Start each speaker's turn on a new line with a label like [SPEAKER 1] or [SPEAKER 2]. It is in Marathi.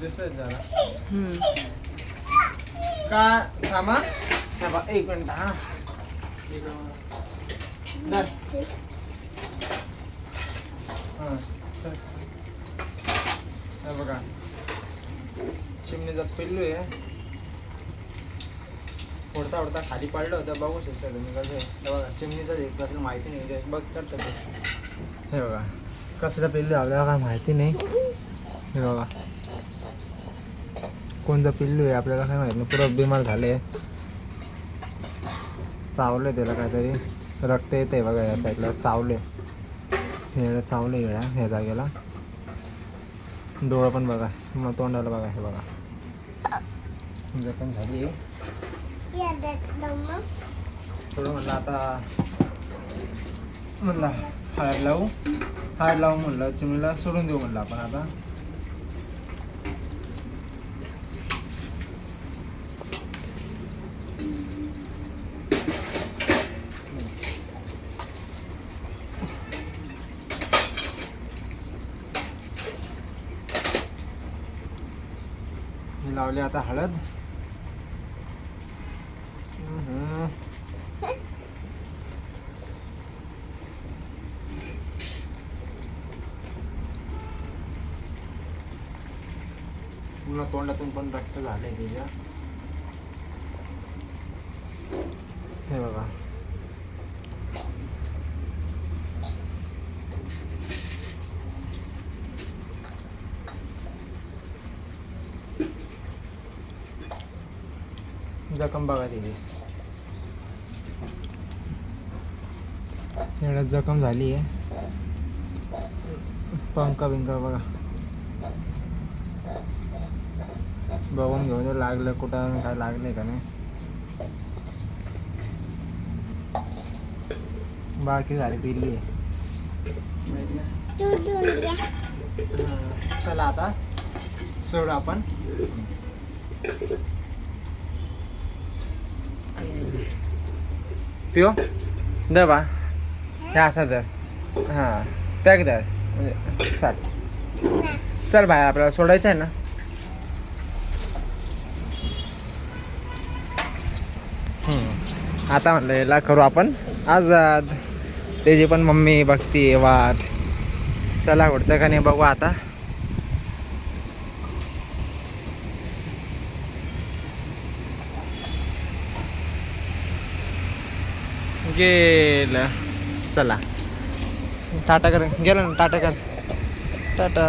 [SPEAKER 1] दिसतंय जरा. का थांबा थांबा एक मिनिट हा. धर. हा. हे बघा चिमणीचा पिल्लू आहे उडता उडता खाली पडलं होतं बघू शकता तुम्ही कसं आहे. हे बघा चिमणीचं हे कसं माहिती नाही ते बघ करतं ते हे बघा कसलं पिल्लू आहे आपल्याला काय माहिती नाही हे बघा कोणतं पिल्लू आहे आपल्याला काय माहिती नाही. पुरं बिमार झाले. चावले त्याला काहीतरी. रक्त येत आहे बघा या साईडला. चावले. हे चावले येड्या ह्या जागेला. डोळं पण बघा. मग तोंडाला बघा हे बघा. जखम झाली. थोडं म्हणलं आता म्हणलं हळद लावू. हळद लावू म्हणलं. चिमणीला सोडून देऊ म्हणलं आपण आता. हे लावली आता हळद हम्म. पूर्ण तोंडातून पण रक्त झालंय त्याच्या हे बघा जखम बघा तिथे. एवढ्यात जखम झाली आहे पंखा बिंका बघा. बघून घेऊन लागलं कुठं काय लागले का नाही. बाकी झाली पिल्ली आहे. चला आता सोड आपण. पिओ द बा। हे असा दर हां पॅक दर म्हणजे चाल. चल बाय आपल्याला सोडायचं आहे ना आता म्हणलं याला करू आपण. आजाद त्याची पण मम्मी बघती वाट. चला उडतं का नाही बघू आता. गेलं. चला. टाटा कर. गेलं ना टाटा कर. टाटा.